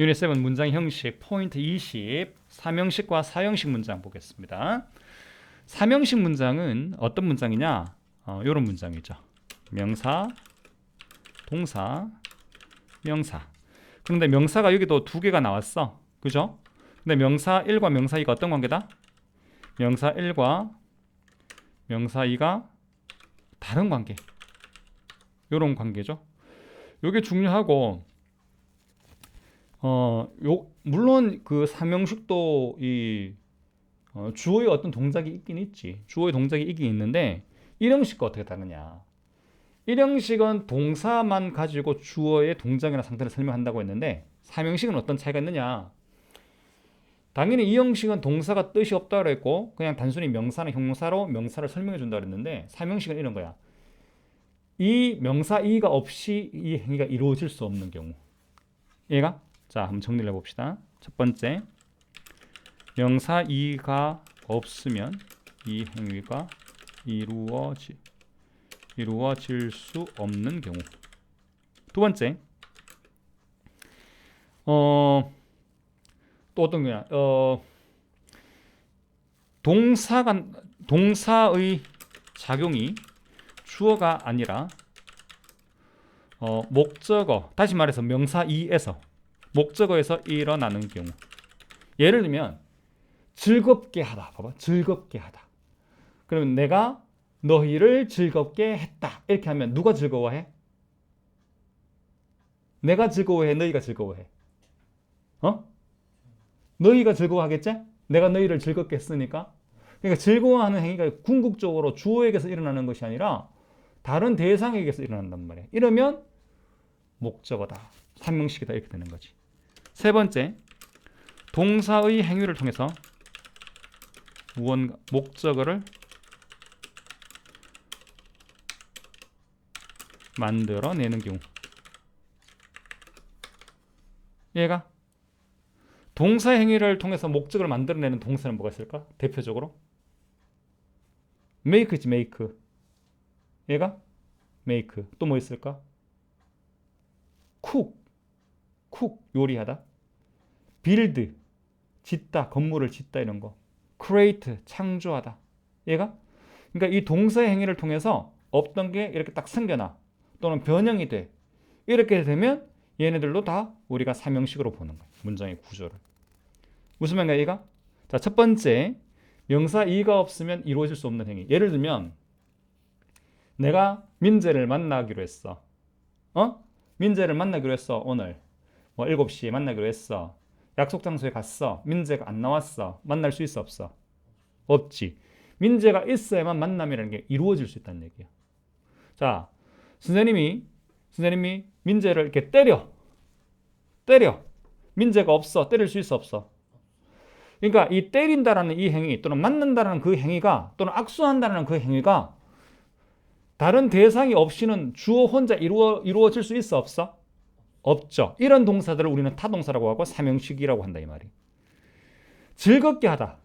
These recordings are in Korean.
유닛 7 문장 형식 포인트 20 삼형식과 사형식 문장 보겠습니다. 삼형식 문장은 어떤 문장이냐? 어, 이런 문장이죠. 명사, 동사, 명사. 그런데 명사가 여기도 두 개가 나왔어. 그죠? 근데 명사 1과 명사 2가 어떤 관계다? 명사 1과 명사 2가 다른 관계. 요런 관계죠. 요게 중요하고 어, 요 물론 그 삼형식도 이 어, 주어의 어떤 동작이 있긴 있지. 주어의 동작이 있긴 있는데 일형식과 어떻게 다르냐? 일형식은 동사만 가지고 주어의 동작이나 상태를 설명한다고 했는데 삼형식은 어떤 차이가 있느냐? 당연히 이 형식은 동사가 뜻이 없다고 했고 그냥 단순히 명사나 형용사로 명사를 설명해 준다 그랬는데 삼형식은 이런 거야. 이 명사 이가 없이 이 행위가 이루어질 수 없는 경우. 얘가 자, 한번 정리를 해 봅시다. 첫 번째. 명사 이가 없으면 이 행위가 이루어지 이루어질 수 없는 경우. 두 번째. 어, 또 어떤 거냐? 어, 동사가 동사의 작용이 주어가 아니라 어, 목적어 다시 말해서 명사 이에서 목적어에서 일어나는 경우. 예를 들면 즐겁게 하다. 봐봐. 즐겁게 하다. 그러면 내가 너희를 즐겁게 했다. 이렇게 하면 누가 즐거워해? 내가 즐거워해? 너희가 즐거워해. 어? 너희가 즐거워하겠지? 내가 너희를 즐겁게 했으니까. 그러니까 즐거워하는 행위가 궁극적으로 주어에게서 일어나는 것이 아니라 다른 대상에게서 일어난단 말이야. 이러면 목적어다. 삼명식이다. 이렇게 되는 거지 세 번째, 동사의 행위를 통해서 무언가 목적어를 만들어내는 경우. 얘가 동사 행위를 통해서 목적을 만들어내는 동사는 뭐가 있을까? 대표적으로 make지 make. 얘가 make. 또 뭐 있을까? cook. cook 요리하다. Build 짓다 건물을 짓다 이런 거. create 창조하다. 얘가 그러니까 이 동사의 행위를 통해서 없던 게 이렇게 딱 생겨나 또는 변형이 돼. 이렇게 되면 얘네들도 다 우리가 삼형식으로 보는 거야. 문장의 구조를. 무슨 말인가 얘가? 자, 첫 번째 명사 이가 없으면 이루어질 수 없는 행위. 예를 들면 내가 민재를 만나기로 했어. 어? 민재를 만나기로 했어, 오늘. 뭐 7시에 만나기로 했어. 약속 장소에 갔어. 민재가 안 나왔어. 만날 수 있어, 없어? 없지. 민재가 있어야만 만남이라는 게 이루어질 수 있다는 얘기야. 자, 선생님이 선생님이 민재를 이렇게 때려. 때려. 민재가 없어. 때릴 수 있어, 없어? 그러니까 이 때린다라는 이 행위 또는 맞는다라는 그 행위가 또는 악수한다라는 그 행위가 다른 대상이 없이는 주어 혼자 이루어, 이루어질 수 있어 없어? 없죠. 이런 동사들을 우리는 타동사라고 하고 삼형식이라고 한다 이 말이. 즐겁게 하다,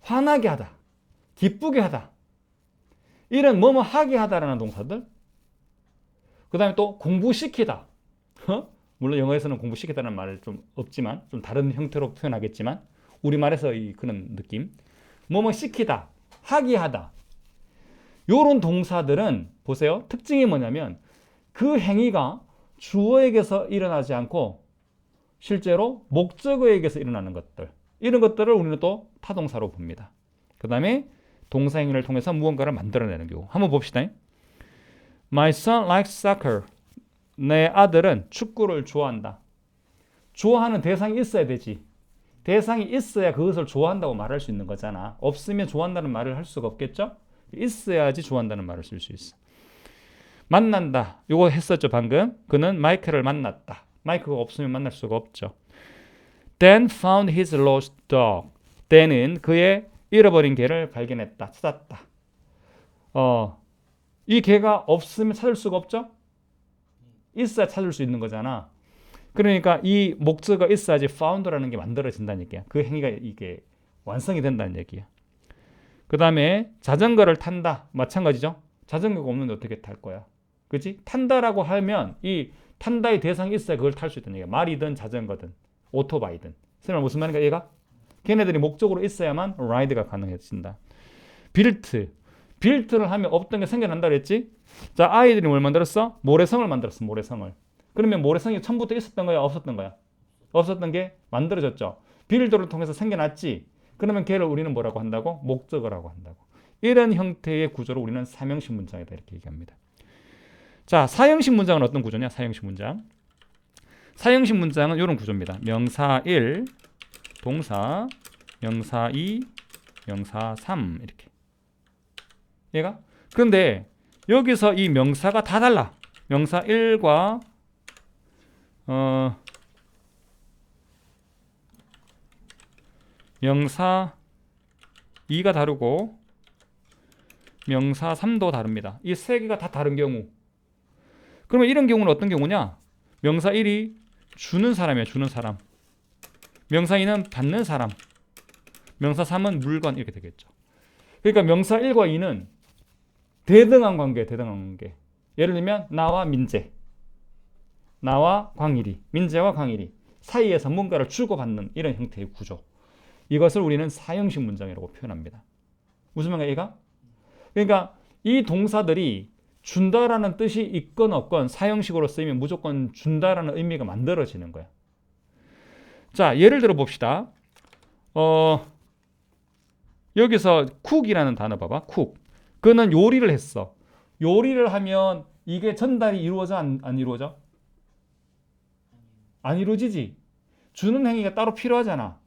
화나게 하다, 기쁘게 하다. 이런 뭐뭐 하게 하다라는 동사들. 그 다음에 또 공부시키다. 어? 물론 영어에서는 공부시키다는 말좀 없지만 좀 다른 형태로 표현하겠지만 우리말에서 이 그런 느낌. 뭐뭐 시키다, 하게 하다. 요런 동사들은 보세요. 특징이 뭐냐면 그 행위가 주어에게서 일어나지 않고 실제로 목적어에게서 일어나는 것들. 이런 것들을 우리는 또 타동사로 봅니다. 그 다음에 동사 행위를 통해서 무언가를 만들어내는 경우. 한번 봅시다. My son likes soccer. 내 아들은 축구를 좋아한다. 좋아하는 대상이 있어야 되지. 대상이 있어야 그것을 좋아한다고 말할 수 있는 거잖아. 없으면 좋아한다는 말을 할 수가 없겠죠? 있어야지 좋아한다는 말을 쓸 수 있어. 만난다. 요거 했었죠, 방금. 그는 마이크를 만났다. 마이크가 없으면 만날 수가 없죠. Dan found his lost dog. Dan은 그의 잃어버린 개를 발견했다. 찾았다. 어, 이 개가 없으면 찾을 수가 없죠? 있어야 찾을 수 있는 거잖아. 그러니까 이 목적어가 있어야지 found라는 게 만들어진다는 얘기야. 그 행위가 이게 완성이 된다는 얘기야. 그 다음에 자전거를 탄다. 마찬가지죠. 자전거가 없는데 어떻게 탈 거야? 그지? 탄다라고 하면 이 탄다의 대상이 있어야 그걸 탈 수 있다는 얘기야. 말이든 자전거든 오토바이든. 설마 무슨 말인가 얘가? 걔네들이 목적으로 있어야만 라이드가 가능해진다. 빌트. 빌트를 하면 없던 게 생겨난다 그랬지? 자, 아이들이 뭘 만들었어? 모래성을 만들었어. 모래성을. 그러면 모래성이 처음부터 있었던 거야, 없었던 거야? 없었던 게 만들어졌죠. 빌드를 통해서 생겨났지. 그러면 걔를 우리는 뭐라고 한다고? 목적어라고 한다고. 이런 형태의 구조를 우리는 삼형식 문장이다 이렇게 얘기합니다. 자, 사형식 문장은 어떤 구조냐? 사형식 문장. 사형식 문장은 이런 구조입니다. 명사 1, 동사, 명사 2, 명사 3 이렇게. 얘가 그런데 여기서 이 명사가 다 달라. 명사 1과 어 명사 2가 다르고 명사 3도 다릅니다. 이 세 개가 다 다른 경우. 그러면 이런 경우는 어떤 경우냐? 명사 1이 주는 사람이야, 주는 사람. 명사 2는 받는 사람. 명사 3은 물건 이렇게 되겠죠. 그러니까 명사 1과 2는 대등한 관계, 대등한 관계. 예를 들면 나와 민재, 나와 광일이, 민재와 광일이 사이에서 뭔가를 주고받는 이런 형태의 구조. 이것을 우리는 사형식 문장이라고 표현합니다. 무슨 말인가 얘가? 그러니까 이 동사들이 준다라는 뜻이 있건 없건 사형식으로 쓰이면 무조건 준다라는 의미가 만들어지는 거야. 자, 예를 들어 봅시다. 어, 여기서 쿡이라는 단어 봐봐. 쿡. 그는 요리를 했어. 요리를 하면 이게 전달이 이루어져 안, 안 이루어져? 안 이루어지지. 주는 행위가 따로 필요하잖아.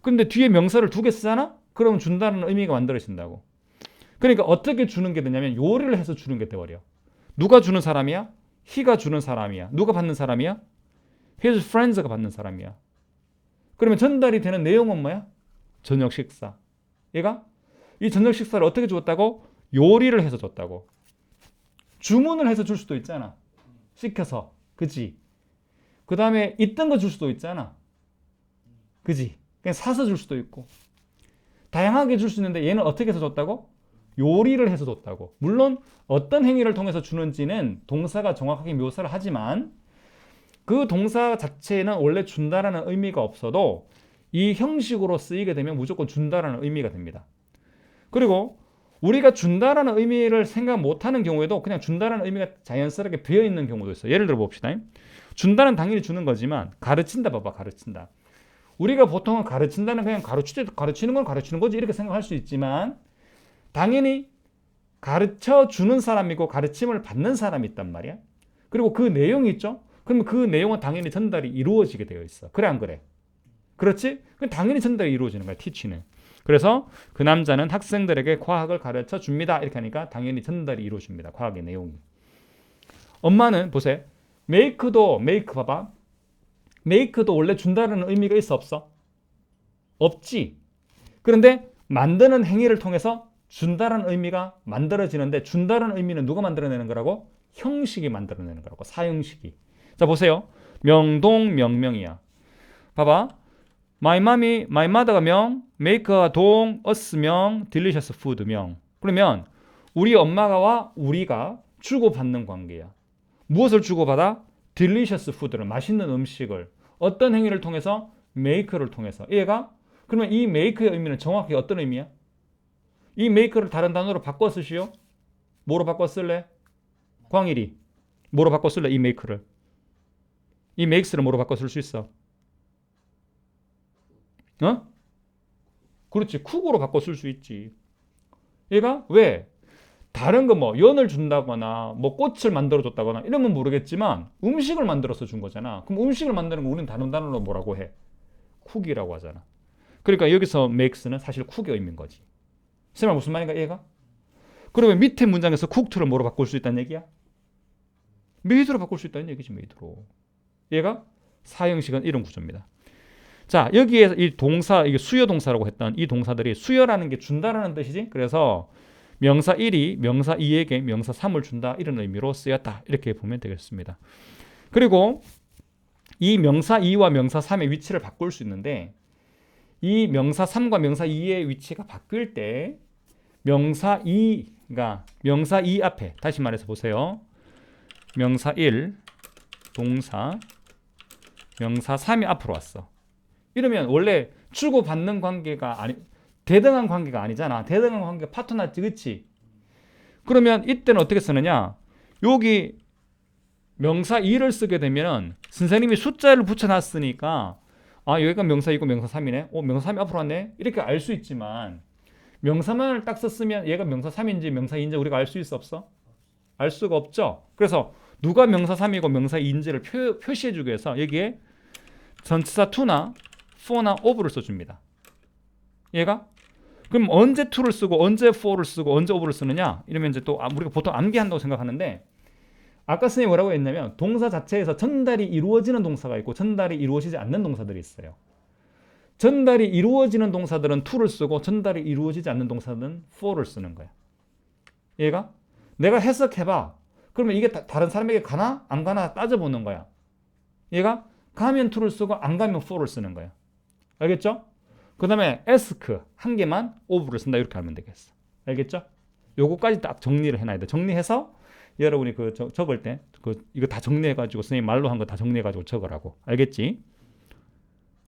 근데 뒤에 명사를 두 개 쓰잖아? 그러면 준다는 의미가 만들어진다고. 그러니까 어떻게 주는 게 되냐면 요리를 해서 주는 게 돼버려. 누가 주는 사람이야? he가 주는 사람이야. 누가 받는 사람이야? his friends가 받는 사람이야. 그러면 전달이 되는 내용은 뭐야? 저녁 식사. 얘가 이 저녁 식사를 어떻게 주었다고? 요리를 해서 줬다고. 주문을 해서 줄 수도 있잖아. 시켜서. 그지? 그 다음에 있던 거 줄 수도 있잖아. 그지? 그냥 사서 줄 수도 있고. 다양하게 줄 수 있는데 얘는 어떻게 해서 줬다고? 요리를 해서 줬다고. 물론 어떤 행위를 통해서 주는지는 동사가 정확하게 묘사를 하지만 그 동사 자체는 원래 준다라는 의미가 없어도 이 형식으로 쓰이게 되면 무조건 준다라는 의미가 됩니다. 그리고 우리가 준다라는 의미를 생각 못하는 경우에도 그냥 준다라는 의미가 자연스럽게 비어 있는 경우도 있어요. 예를 들어 봅시다. 준다는 당연히 주는 거지만 가르친다 봐봐 가르친다. 우리가 보통은 가르친다는 그냥 가르치, 가르치는 건 가르치는 거지 이렇게 생각할 수 있지만 당연히 가르쳐 주는 사람이고 가르침을 받는 사람이 있단 말이야. 그리고 그 내용이 있죠. 그러면 그 내용은 당연히 전달이 이루어지게 되어 있어. 그래 안 그래? 그렇지? 당연히 전달이 이루어지는 거야. 티치는. 그래서 그 남자는 학생들에게 과학을 가르쳐 줍니다. 이렇게 하니까 당연히 전달이 이루어집니다. 과학의 내용이. 엄마는 보세요. 메이크도 메이크 봐봐. 메이크도 원래 준다는 의미가 있어 없어? 없지. 그런데 만드는 행위를 통해서 준다는 의미가 만들어지는데 준다는 의미는 누가 만들어내는 거라고? 형식이 만들어내는 거라고. 사형식이. 자 보세요. 명동 명명이야. 봐봐. My mommy, my mother가 명, make가 동, us 명, delicious food 명. 그러면 우리 엄마가와 우리가 주고받는 관계야. 무엇을 주고받아? delicious food를 맛있는 음식을 어떤 행위를 통해서 make를 통해서 얘가 그러면 이 make의 의미는 정확히 어떤 의미야? 이 make를 다른 단어로 바꿔 쓰시오. 뭐로 바꿔 쓸래? 광일이 뭐로 바꿔 쓸래? 이 make를 이 makes를 뭐로 바꿔 쓸 수 있어? 어? 그렇지 쿡으로 바꿔 쓸 수 있지. 얘가 왜? 다른 거 뭐 연을 준다거나 뭐 꽃을 만들어 줬다거나 이러면 모르겠지만 음식을 만들어서 준 거잖아. 그럼 음식을 만드는 거 우리는 다른 단어로 뭐라고 해? 쿡이라고 하잖아. 그러니까 여기서 makes는 사실 쿡의 의미인 거지. 설마 무슨 말인가 얘가? 그러면 밑에 문장에서 쿡트를 뭐로 바꿀 수 있다는 얘기야? 메이드로 바꿀 수 있다는 얘기지 메이드로. 얘가 사형식은 이런 구조입니다. 자 여기에 이 동사 이게 수요 동사라고 했던 이 동사들이 수요라는 게 준다라는 뜻이지. 그래서 명사 1이 명사 2에게 명사 3을 준다 이런 의미로 쓰였다 이렇게 보면 되겠습니다. 그리고 이 명사 2와 명사 3의 위치를 바꿀 수 있는데 이 명사 3과 명사 2의 위치가 바뀔 때 명사 2가 명사 2 앞에 다시 말해서 보세요. 명사 1 동사 명사 3이 앞으로 왔어. 이러면 원래 주고받는 관계가 아니 대등한 관계가 아니잖아. 대등한 관계 파트너지 그치? 그러면 이때는 어떻게 쓰느냐? 여기 명사 2를 쓰게 되면 선생님이 숫자를 붙여놨으니까 아 여기가 명사 2고 명사 3이네. 어 명사 3이 앞으로 왔네. 이렇게 알 수 있지만 명사만을 딱 썼으면 얘가 명사 3인지 명사 2인지 우리가 알 수 있어 없어? 알 수가 없죠. 그래서 누가 명사 3이고 명사 2인지를 표, 표시해주기 위해서 여기에 전치사 to나 for나 of를 써줍니다. 얘가 그럼 언제 to를 쓰고 언제 for를 쓰고 언제 of를 쓰느냐? 이러면 이제 또 아, 우리가 보통 암기한다고 생각하는데 아까 선생님이 뭐라고 했냐면 동사 자체에서 전달이 이루어지는 동사가 있고 전달이 이루어지지 않는 동사들이 있어요. 전달이 이루어지는 동사들은 to를 쓰고 전달이 이루어지지 않는 동사들은 for를 쓰는 거야. 얘가 내가 해석해봐. 그러면 이게 다, 른 사람에게 가나 안 가나 따져보는 거야. 얘가 가면 to를 쓰고 안 가면 for를 쓰는 거야. 알겠죠? 그 다음에 ask 한 개만 of를 쓴다 이렇게 하면 되겠어. 알겠죠? 요거까지 딱 정리를 해놔야 돼. 정리해서 여러분이 그 적- 적을 때 그 이거 다 정리해가지고 선생님 말로 한 거 다 정리해가지고 적으라고. 알겠지?